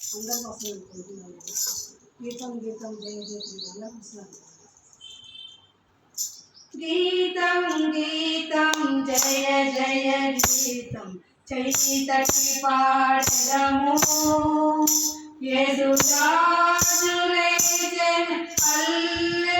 అందరి కోసం అనుకుంటున్నాను గీతం గీతం జయ జయ అందరికి వస్తుంది గీతం. గీతం జయ జయ గీతం చైతటి పాడము యేసురాజులే జన హల్లెలూయా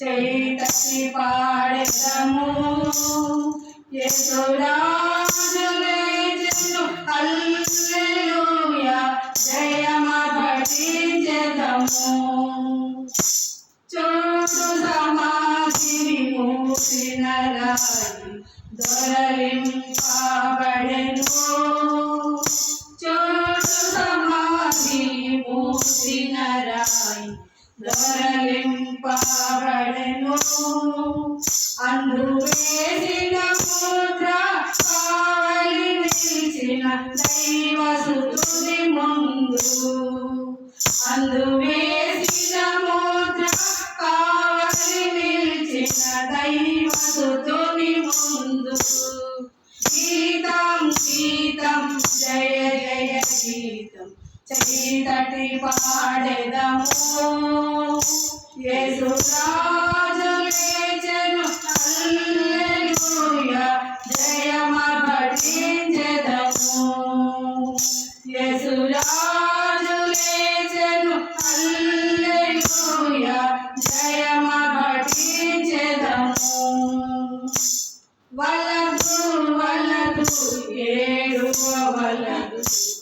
గీతం చైతసి పాడెదము యేసురాజులే అందు వేసిన ముద్ర కావలి నిలిచిన దైవ సుతుని ముందు. అందు వేసిన ముద్ర కావలి నిలిచిన దైవ సుతుని ముందు. గీతం గీతం జయ జయ గీతం. పాడెదము.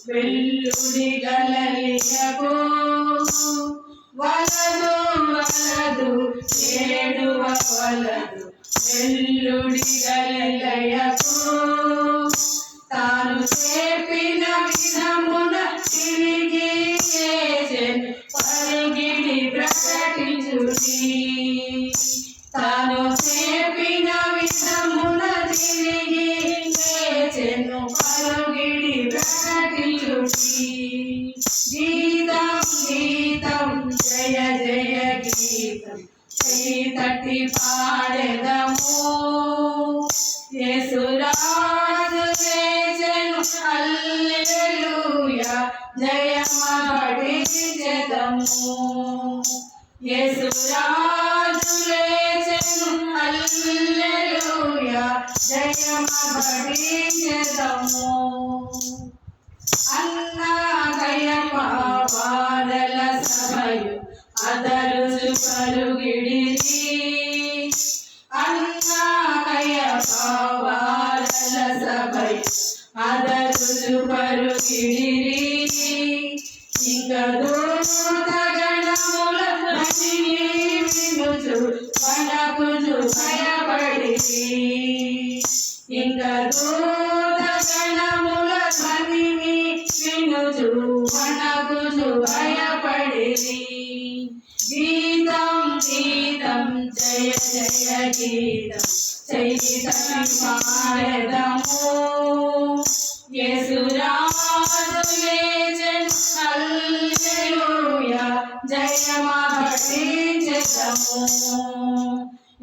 వెల్లుడి గలలియకు. వలదు వలదు ఏడువ వలదు వెల్లుడి గలలయకు. తట్టి పాడెదము. యేసురాజు లేచెను హల్లెలూయా. జయమబడి జయమఘటించెదము యేసురాజు లేచెను హల్లెలూయా. జయమబడి అన్నాగయ అదరుసు పరుగిడిరి అన్నాగయ పావాడల సభయు అదరుసు పరుగిడిరి ఇంక దూతగణముల ధ్వనిని ఇంక గీతం గీతం జయ జయ గీతం చైతన్య పాడదము యేసురాజు లేచెను హల్లెలూయా జయమఘటించెదము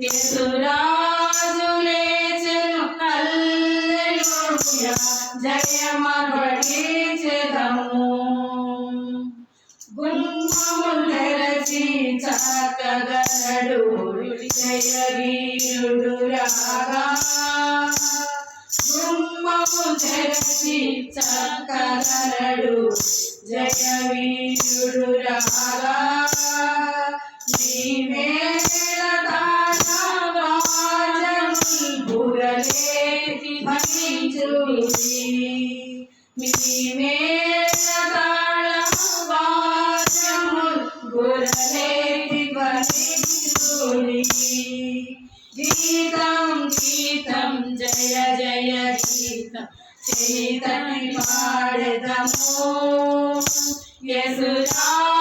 యేసురాజు లేచెను హల్లెలూయా జయమఘటించెదము చక్కగలడు జయ వీరుడు రాగా గుమ్మము తెరచి చక్కగలడు జయ వీరు గీతం గీతం జయ జయ గీతం చైతన్య పాడదము యేసురాజు